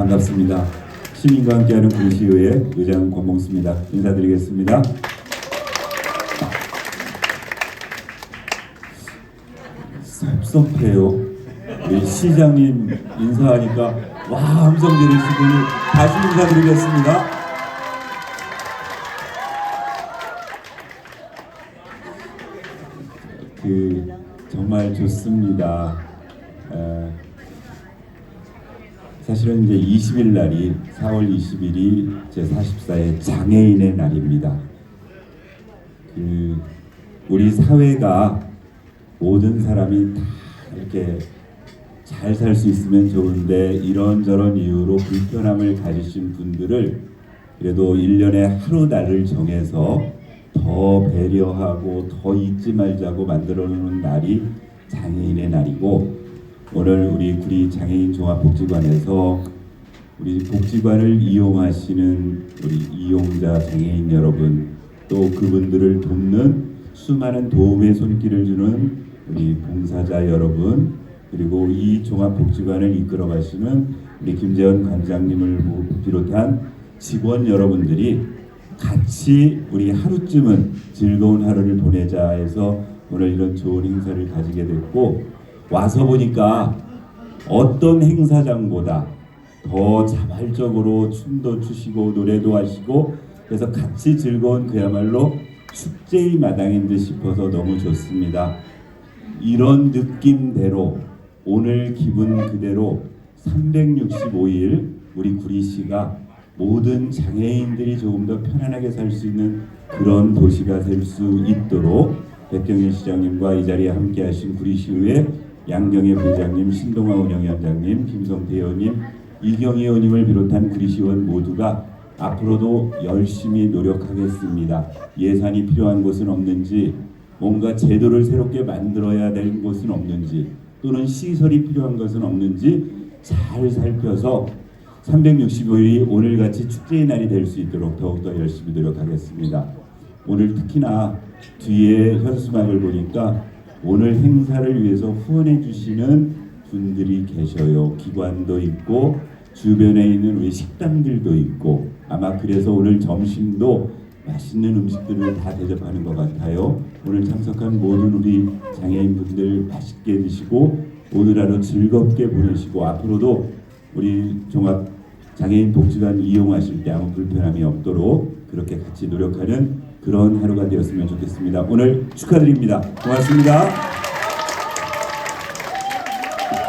반갑습니다. 시민과 함께하는 구시의회 의장 권봉수입니다. 인사드리겠습니다. 섭섭해요. 시장님 인사하니까 와 함성 지르시더니 다시 인사드리겠습니다. 그 정말 좋습니다. 에, 사실은 이제 20일 날이 4월 20일이 제 44회 장애인의 날입니다. 그 우리 사회가 모든 사람이 다 이렇게 잘 살 수 있으면 좋은데 이런저런 이유로 불편함을 가지신 분들을 그래도 1년에 하루 날을 정해서 더 배려하고 더 잊지 말자고 만들어 놓은 날이 장애인의 날이고 오늘 우리 구리 장애인 종합복지관에서 우리 복지관을 이용하시는 우리 이용자 장애인 여러분 또 그분들을 돕는 수많은 도움의 손길을 주는 우리 봉사자 여러분 그리고 이 종합복지관을 이끌어 가시는 우리 김재원 관장님을 비롯한 직원 여러분들이 같이 우리 하루쯤은 즐거운 하루를 보내자 해서 오늘 이런 좋은 행사를 가지게 됐고 와서 보니까 어떤 행사장보다 더 자발적으로 춤도 추시고 노래도 하시고 그래서 같이 즐거운 그야말로 축제의 마당인 듯 싶어서 너무 좋습니다. 이런 느낌대로 오늘 기분 그대로 365일 우리 구리시가 모든 장애인들이 조금 더 편안하게 살 수 있는 그런 도시가 될 수 있도록 백경일 시장님과 이 자리에 함께하신 구리시의회 양경혜 부장님, 신동아 운영위원장님, 김성태 의원님, 이경희 의원님을 비롯한 구리시의원 모두가 앞으로도 열심히 노력하겠습니다. 예산이 필요한 곳은 없는지, 뭔가 제도를 새롭게 만들어야 될 곳은 없는지, 또는 시설이 필요한 것은 없는지 잘 살펴서 365일이 오늘같이 축제의 날이 될 수 있도록 더욱더 열심히 노력하겠습니다. 오늘 특히나 뒤에 현수막을 보니까 오늘 행사를 위해서 후원해 주시는 분들이 계셔요. 기관도 있고 주변에 있는 우리 식당들도 있고 아마 그래서 오늘 점심도 맛있는 음식들을 다 대접하는 것 같아요. 오늘 참석한 모든 우리 장애인 분들 맛있게 드시고 오늘 하루 즐겁게 보내시고 앞으로도 우리 종합 장애인 복지관 이용하실 때 아무 불편함이 없도록 그렇게 같이 노력하는 그런 하루가 되었으면 좋겠습니다. 오늘 축하드립니다. 고맙습니다.